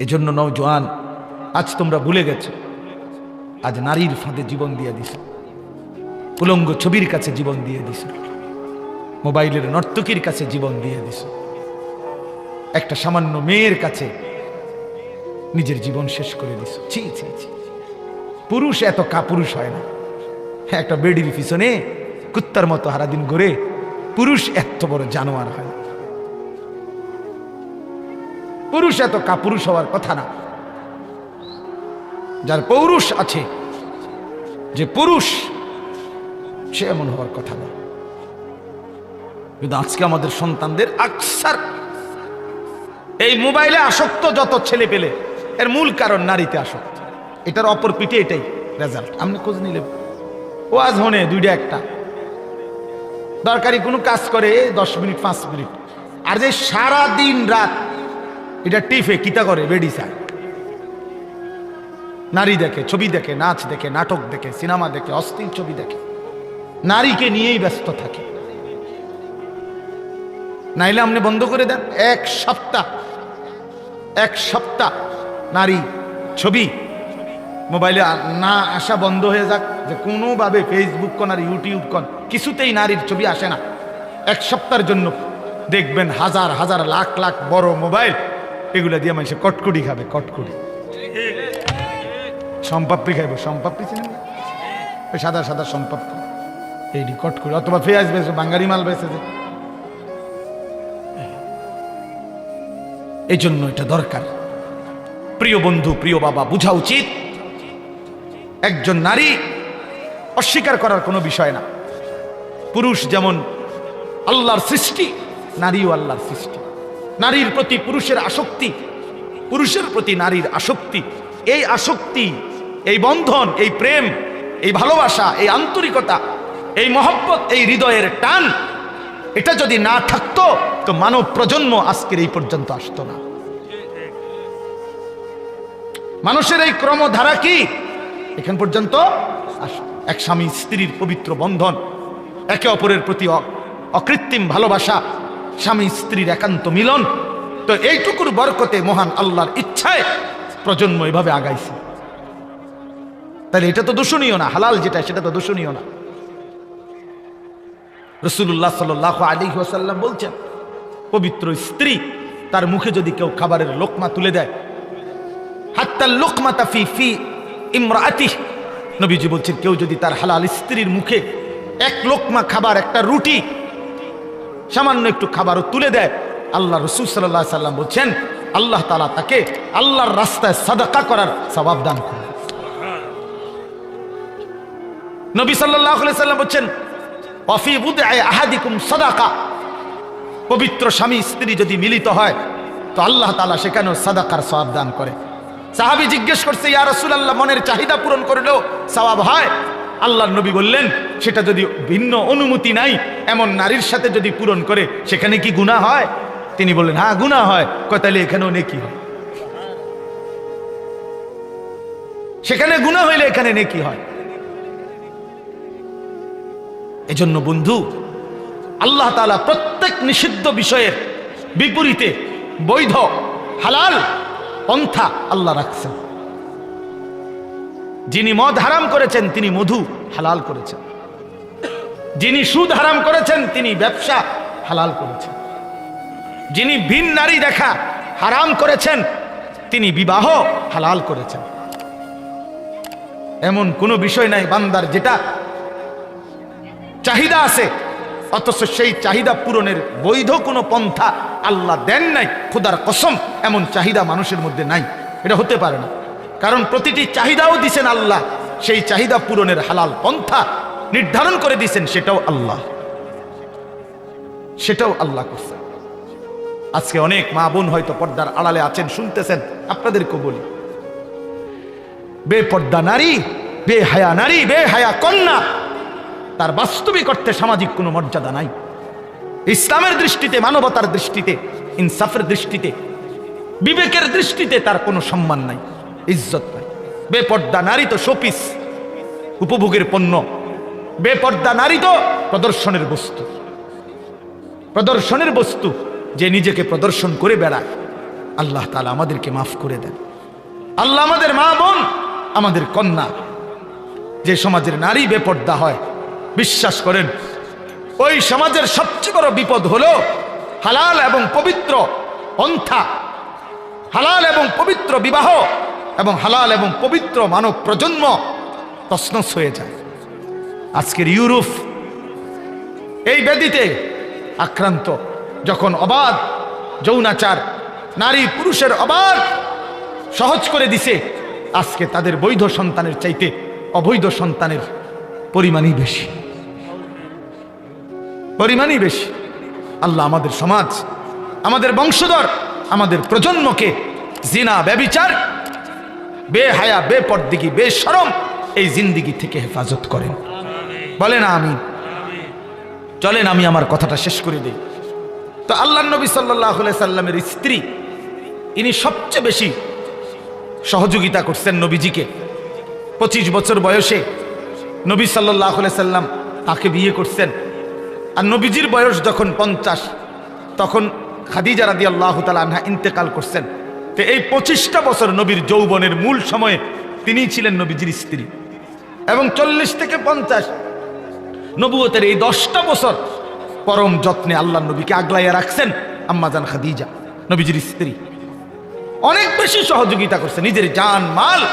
এজন্য নওজোয়ান, আজ তোমরা ভুলে গেছো। আজ নারীর ফাঁদে জীবন দিয়ে দিস উলঙ্গ ছবির কাছে জীবন দিয়ে দিস মোবাইলের নর্তকীর কাছে জীবন দিয়ে দিস একটা সামান্য মেয়ের কাছে নিজের জীবন শেষ করে দিস ছি ছি ছি। পুরুষ এত কাপুরুষ হয় না। একটা বেডির পিছনে কুত্তার মতো হারাদিন ঘুরে পুরুষ এত বড় জানোয়ার হয়। পুরুষ এত কাপুরুষ হওয়ার কথা না। যার পৌরুষ আছে, যে পুরুষ, সে এমন হওয়ার কথা না। কিন্তু আজকে আমাদের সন্তানদের আকসার। এই মোবাইলে আসক্ত যত ছেলে পেলে, এর মূল কারণ নারীতে আসক্ত। এটার অপর পিঠে এটাই রেজাল্ট আপনি খোঁজ নিলে ওয়াজ হনে দুইটা একটা। দরকারি কোনো কাজ করে দশ মিনিট, পাঁচ মিনিট। আর যে সারা দিন রাত এটা টিফে কিতা করে? বেডি চায় নারী দেখে, ছবি দেখে, নাচ দেখে, নাটক দেখে, সিনেমা দেখে, অস্থির ছবি দেখে। নারীকে নিয়েই ব্যস্ত থাকে। নাইলে আপনি বন্ধ করে দেন। এক সপ্তাহ এক সপ্তাহ নারী ছবি, মোবাইলে না আসা বন্ধ হয়ে যাক। যে কোনোভাবে ফেসবুক কন আর ইউটিউব কন, কিছুতেই নারীর ছবি আসে না। এক সপ্তাহের জন্য দেখবেন হাজার হাজার, লাখ লাখ বড় মোবাইল এগুলো দিয়ে মানুষে কটকুটি খাবে, কটকুটি। সম্পাপ্পি খাইব সম্পাপ্পি চিনেন? ওই সাদা সাদা সম্পাপ্পি এইটি কটকুটি, অথবা পেঁয়াজ বেছে বাঙ্গালি মাল বেছে যে। এই জন্য এটা দরকার। প্রিয় বন্ধু, প্রিয় বাবা, বুঝা উচিত? একজন নারী অস্বীকার করার কোনো বিষয় না। পুরুষ যেমন আল্লাহর সৃষ্টি, নারীও আল্লাহর সৃষ্টি। নারীর প্রতি পুরুষের আসক্তি, পুরুষের প্রতি নারীর আসক্তি। এই আসক্তি, এই বন্ধন, এই প্রেম, এই ভালোবাসা, এই আন্তরিকতা, এই মহব্বত, এই হৃদয়ের টান, এটা যদি না থাকতো, তো মানব প্রজন্ম আজকের এই পর্যন্ত আসতো না। মানুষের এই ক্রমধারা কি? এখান পর্যন্ত এক স্বামী স্ত্রীর পবিত্র বন্ধন, একে অপরের প্রতি অকৃত্রিম ভালোবাসা স্বামী স্ত্রীর একান্ত মিলন। তো এইটুকুর বরকতে মহান আল্লাহর ইচ্ছায় প্রজন্ম এভাবে আগাইছে। তাহলে এটা তো দূষণীয় না, হালাল যেটা, সেটা তো দূষণীয় না। রসুল্লাহ সাল আলী ওসাল্লাম বলছেন, পবিত্র স্ত্রী তার মুখে যদি কেউ খাবারের লোকমা তুলে দেয় হাত্তাল লোকমা তাফি ফি ইমরাতি নবীজি বলছেন, কেউ যদি তার হালাল স্ত্রীর মুখে এক লোকমা খাবার, একটা রুটি সামান্য একটু খাবারও তুলে দেয়। আল্লাহ রসুল সাল্লাহ সাল্লাম বলছেন, আল্লাহ তালা তাকে আল্লাহর রাস্তায় সাদাকা করার সবাব দান করে নবী সাল্লাম বলছেন আহাদিকুম পবিত্র স্বামী স্ত্রী যদি মিলিত হয়, তো আল্লাহ তালা সেখানেও সাদাকার সবাব দান করে। সাহাবি জিজ্ঞেস করছে, ইয়া রাসূলুল্লাহ, মনের চাহিদা পূরণ করলেও সওয়াব হয়? আল্লাহ নবী বললেন সেটা যদি ভিন্ন অনুমতি নাই, এমন নারীর সাথে যদি পূরণ করে, সেখানে কি গুনাহ হয়? তিনি বললেন হ্যাঁ গুনাহ হয়। কয় তাহলে এখানেও নেকি হয়? সেখানে গুনাহ হইলে এখানে নেকি হয়। এজন্য বন্ধু, আল্লাহ তাআলা প্রত্যেক নিষিদ্ধ বিষয়ের বিপরীতে বৈধ, হালাল পন্থা আল্লাহ রাখছেন। যিনি মদ হারাম করেছেন, তিনি মধু হালাল করেছেন। যিনি সুদ হারাম করেছেন, তিনি ব্যবসা হালাল করেছেন। যিনি ভিন নারী দেখা হারাম করেছেন, তিনি বিবাহ হালাল করেছেন। এমন কোনো বিষয় নাই বান্দার, যেটা চাহিদা আছে, অথচ সেই চাহিদা পূরণের বৈধ কোনো পন্থা আল্লাহ দেন নাই। খুদার কসম, এমন চাহিদা মানুষের মধ্যে নাই। এটা হতে পারে না। কারণ প্রতিটি চাহিদাও দিছেন আল্লাহ, সেই চাহিদা পূরণের হালাল পন্থা নির্ধারণ করে দিয়েছেন, সেটাও আল্লাহ। সেটাও আল্লাহ করছে। আজকে অনেক মা বোন হয়তো পর্দার আড়ালে আছেন, শুনতেছেন আপনাদেরকে বলি। বেপর্দা নারী, বেহায়া নারী, বেহায়া কন্যা, তার বাস্তবিক অর্থে সামাজিক কোনো মর্যাদা নাই। ইসলামের দৃষ্টিতে, মানবতার দৃষ্টিতে, ইনসাফের দৃষ্টিতে, বিবেকের দৃষ্টিতে তার কোনো সম্মান নাই, ইজ্জত নাই। বেপর্দা নারী তো শোপিস, উপভোগের পণ্য। বেপর্দা নারী তো প্রদর্শনের বস্তু। প্রদর্শনের বস্তু যে নিজেকে প্রদর্শন করে বেড়ায়। আল্লাহ তালা আমাদেরকে মাফ করে দেন। আল্লাহ আমাদের মা বোন, আমাদের কন্যা। যে সমাজের নারী বেপর্দা হয়, বিশ্বাস করেন, ওই সমাজের সবচেয়ে বড় বিপদ হলো হালাল এবং পবিত্র পন্থা হালাল এবং পবিত্র বিবাহ এবং হালাল এবং পবিত্র মানব প্রজন্ম তসনস হয়ে যায়। আজকের ইউরোপ এই ব্যাধিতে আক্রান্ত, যখন অবাধ, যৌনাচার, নারী, পুরুষের অবাধ সহজ করে দিছে, আজকে তাদের বৈধ সন্তানের চাইতে অবৈধ সন্তানের পরিমাণই বেশি। পরিমাণই বেশি। আল্লাহ আমাদের সমাজ, আমাদের বংশধর, আমাদের প্রজন্মকে জিনা, ব্যবিচার, বেহায়া, বেপরদিগি বেসরম এই জিন্দিগি থেকে হেফাজত করেন। বলেন আমি চলেন আমি আমার কথাটা শেষ করে দিই। তো আল্লাহ নবী সাল্লাহ সাল্লামের স্ত্রী, ইনি সবচেয়ে বেশি সহযোগিতা করছেন নবীজিকে। পঁচিশ বছর বয়সে নবী সাল্লাহ সাল্লাম তাকে বিয়ে করছেন। আর নবীজির বয়স যখন পঞ্চাশ, তখন খাদিজা রাদি আল্লাহ আনহা ইন্তেকাল করছেন। তো এই পঁচিশটা বছর নবীর যৌবনের মূল সময়ে তিনিই ছিলেন নবীজির স্ত্রী। এবং চল্লিশ থেকে পঞ্চাশ নবুয়তের এই দশটা বছর পরম যত্নে আল্লাহ নবীকে আগলাইয়া রাখছেন আম্মাজান খাদিজা, নবীজির স্ত্রী। অনেক বেশি সহযোগিতা করছে। নিজের জান, মাল,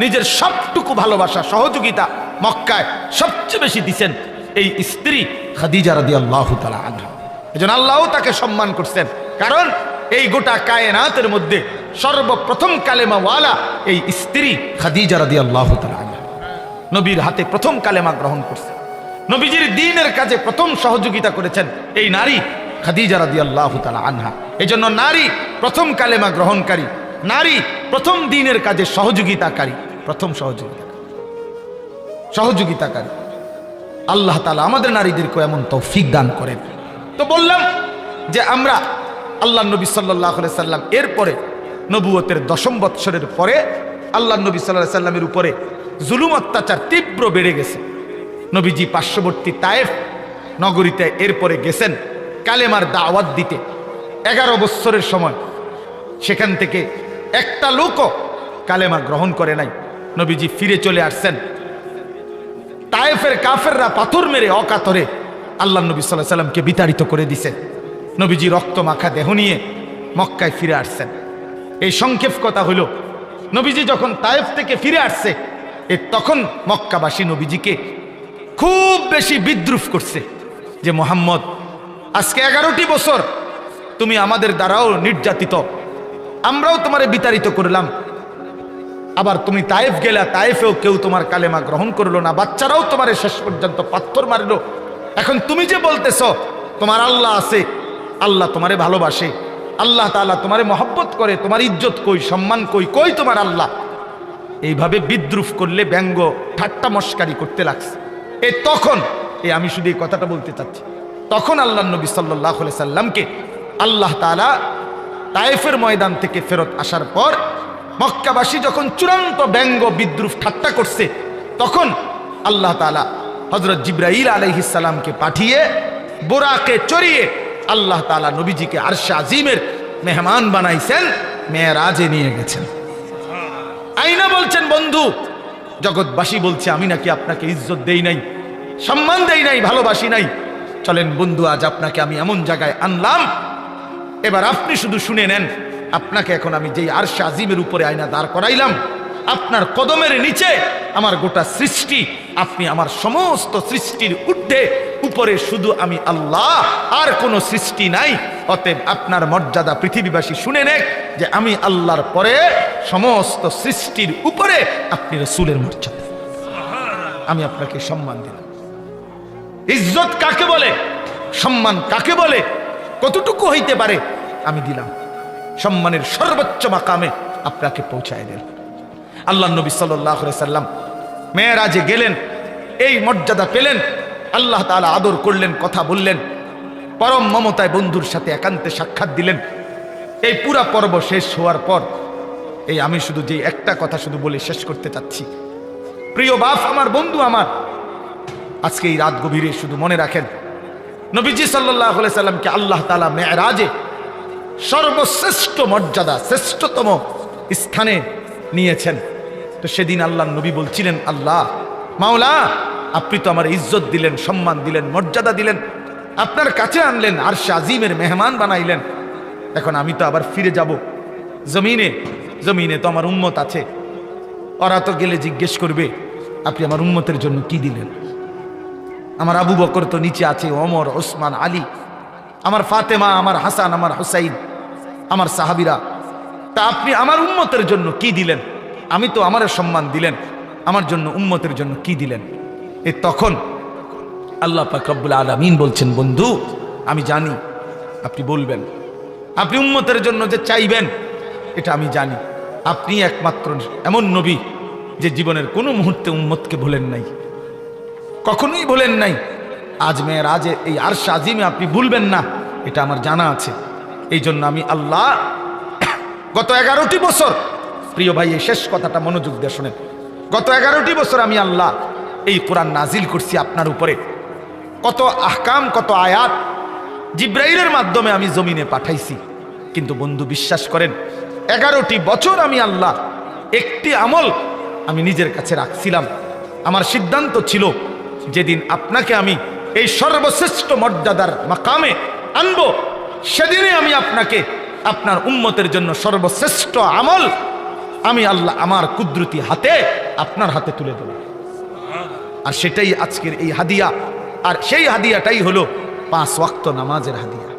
নিজের সবটুকু ভালোবাসা, সহযোগিতা মক্কায় সবচেয়ে বেশি দিছেন এই স্ত্রী খাদিজা রাদি আল্লাহ তালা আনহা। এজন্য আল্লাহও তাকে সম্মান করছেন। কারণ এই গোটা কায়নাতের মধ্যে সর্বপ্রথম কালেমা ওয়ালা এই স্ত্রী খাদিজা রাদি আল্লাহ তালা আনহা। নবীর হাতে প্রথম কালেমা গ্রহণ করছে। নবীজির দিনের কাজে প্রথম সহযোগিতা করেছেন এই নারী খাদিজা রাদি আল্লাহ তালা আনহা। এই জন্য নারী প্রথম কালেমা গ্রহণকারী, নারী প্রথম দিনের কাজে সহযোগিতাকারী, প্রথম সহযোগিতা সহযোগিতাকারী। আল্লাহ তালা আমাদের নারীদেরকে এমন তৌফিক দান করেন। তো বললাম যে আমরা আল্লাহ নবী সাল্লাহ সাল্লাম এরপরে নবুয়তের দশম বৎসরের পরে আল্লাহ নবী সাল্লাহ সাল্লামের উপরে জুলুম অত্যাচার তীব্র বেড়ে গেছে। নবীজি পার্শ্ববর্তী তায়েফ নগরীতে এরপরে গেছেন কালেমার দাওয়াত দিতে। এগারো বৎসরের সময় সেখান থেকে একটা লোকও কালেমা গ্রহণ করে নাই। নবীজি ফিরে চলে আসছেন। তায়েফের কাফেররা পাথর মেরে অকাতরে আল্লাহ নবী সাল্লাহ সাল্লামকে বিতাড়িত করে দিছেন নবীজি রক্ত মাখা দেহ নিয়ে মক্কায় ফিরে আসছেন। এই সংক্ষেপ কথা হলো, নবীজি যখন তায়েফ থেকে ফিরে আসছে, এ তখন মক্কাবাসী নবীজিকে খুব বেশি বিদ্রুপ করছে যে, মোহাম্মদ, আজকে এগারোটি বছর তুমি আমাদের দ্বারাও নির্যাতিত। আমরাও তোমারে বিতাড়িত করলাম। আবার তুমি তায়েফ গেলা, তায়েফেও কেউ তোমার কালেমা গ্রহণ করল না। বাচ্চারাও তোমার শেষ পর্যন্ত পাথর মারলো। এখন তুমি যে বলতেছ, তোমার আল্লাহ আছে। আল্লাহ তোমারে ভালোবাসে। আল্লাহ তাআলা তোমারে মহব্বত করে, তোমার ইজ্জত কই, সম্মান কই কই তোমার আল্লাহ? এইভাবে বিদ্রুপ করলে ব্যঙ্গ ঠাট্টা মস্কারি করতে লাগছে। এ তখন, এ আমি শুধু এই কথাটা বলতে চাচ্ছি। তখন আল্লাহ নবী সাল্লাহ সাল্লামকে আল্লাহ তাআলা তায়েফের ময়দান থেকে ফেরত আসার পর মক্কাবাসী যখন চূড়ান্ত ব্যঙ্গ বিদ্রুপ ঠাট্টা করছে, তখন আল্লাহ তালা হজরত জিব্রাইল আলহিসাল্লামকে পাঠিয়ে বোরাকে চড়িয়ে আল্লাহ তালা নবীজিকে আরশা আজিমের মেহমান বানাইছেন, মেয়েরাজে নিয়ে গেছেন। আইনা বলছেন, বন্ধু জগৎবাসী বলছে, আমি নাকি আপনাকে ইজ্জত দেই নাই, সম্মান দেই নাই, ভালোবাসি নাই। চলেন বন্ধু, আজ আপনাকে আমি এমন জায়গায় আনলাম। এবার আপনি শুধু শুনে নেন, আপনাকে এখন আমি যেই আরশা আজিমের উপরে আয়না দাঁড় করাইলাম, আপনার কদমের নিচে আমার গোটা সৃষ্টি, আপনি আমার সমস্ত সৃষ্টির ঊর্ধ্বে, উপরে শুধু আমি আল্লাহ, আর কোনো সৃষ্টি নাই। অতএব আপনার মর্যাদা পৃথিবীবাসী শুনে নেক যে আমি আল্লাহর পরে সমস্ত সৃষ্টির উপরে আপনি রসুলের মর্যাদা। আমি আপনাকে সম্মান দিলাম। ইজ্জত কাকে বলে? সম্মান কাকে বলে? কতটুকু হইতে পারে? আমি দিলাম। সম্মানের সর্বোচ্চ মাকামে আপনাকে পৌঁছায় দিল আল্লাহ নবী সাল্লাম মেয়েরাজে গেলেন, এই মর্যাদা পেলেন, আল্লাহ তালা আদর করলেন, কথা বললেন। পরম মমতায় বন্ধুর সাথে একান্তে সাক্ষাৎ দিলেন। এই পুরা পর্ব শেষ হওয়ার পর, এই আমি শুধু যে একটা কথা শুধু বলে শেষ করতে চাচ্ছি। প্রিয় বাপ, আমার বন্ধু আমার, আজকে এই রাত গভীরে শুধু মনে রাখেন, নবীজি সাল্লাহ সাল্লামকে আল্লাহ তালা মেয়েরাজে সর্বশ্রেষ্ঠ মর্যাদা, শ্রেষ্ঠতম স্থানে নিয়েছেন। তো সেদিন আল্লাহ নবী বলছিলেন, আল্লাহ, মাওলা, আপনি তো আমার ইজ্জত দিলেন, সম্মান দিলেন, মর্যাদা দিলেন আপনার কাছে আনলেন আর আজিমের মেহমান বানাইলেন। এখন আমি তো আবার ফিরে যাব। জমিনে জমিনে তো আমার উম্মত আছে। ওরা তো গেলে জিজ্ঞেস করবে, আপনি আমার উম্মতের জন্য কি দিলেন? আমার আবু বকর তো নিচে আছে অমর ওসমান, আলী। আমার ফাতেমা, আমার হাসান, আমার হুসাইন, আমার সাহাবিরা। তা আপনি আমার উম্মতের জন্য কি দিলেন? আমি তো আমার সম্মান দিলেন। আমার জন্য উম্মতের জন্য কি দিলেন? এ তখন আল্লাহ পাক রব্বুল আলমিন বলছেন, বন্ধু, আমি জানি আপনি বলবেন। আপনি উম্মতের জন্য যে চাইবেন, এটা আমি জানি। আপনি একমাত্র এমন নবী যে জীবনের কোনো মুহূর্তে উম্মতকে ভুলেন নাই। কখনোই ভুলেন নাই। আজ মেয়ের, আজ এই আর আজিমে আপনি ভুলবেন না, এটা আমার জানা আছে। এই জন্য আমি আল্লাহ গত এগারোটি বছর, প্রিয় ভাই এই শেষ কথাটা মনোযোগ দিয়ে শোনেন। গত এগারোটি বছর আমি আল্লাহ এই কোরআন নাজিল করছি আপনার উপরে। কত আহকাম, কত আয়াত জিব্রাইলের মাধ্যমে আমি জমিনে পাঠাইছি। কিন্তু বন্ধু, বিশ্বাস করেন, এগারোটি বছর আমি আল্লাহ একটি আমল আমি নিজের কাছে রাখছিলাম। আমার সিদ্ধান্ত ছিল, যেদিন আপনাকে আমি এই সর্বশ্রেষ্ঠ মর্যাদার মাকামে আনব, সেদিনে আমি আপনাকে, আপনার উম্মতের জন্য সর্বশ্রেষ্ঠ আমল আমি আল্লাহ আমার কুদরতি হাতে আপনার হাতে তুলে দেব। আর সেটাই আজকের এই হাদিয়া। আর সেই হাদিয়াটাই হলো পাঁচ ওয়াক্ত নামাজের হাদিয়া।